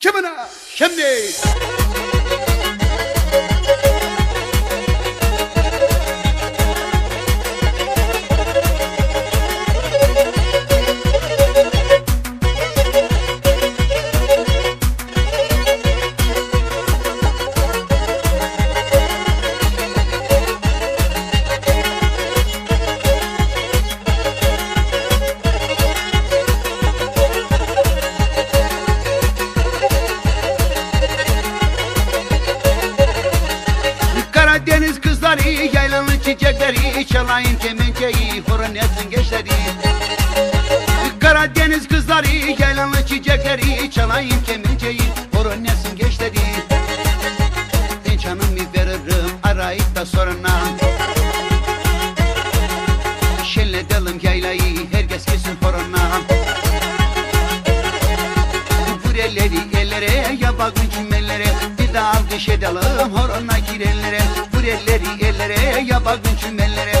Kimine? Şimdi. Kızları, yaylanın çiçekleri, çalayım kemençeyi, horon etsin gençleri. Karadeniz kızları, yaylanın çiçekleri, çalayım kemençeyi, horon etsin gençleri. Ben canımı veririm, arayıp da soruna. Şenledelim yaylayı, herkes kesin horona. Vur elleri ellere, ya bakın çimellere, bir daha alkış edelim horona girenlere. Vur elleri ellere, ya bakın çimellere,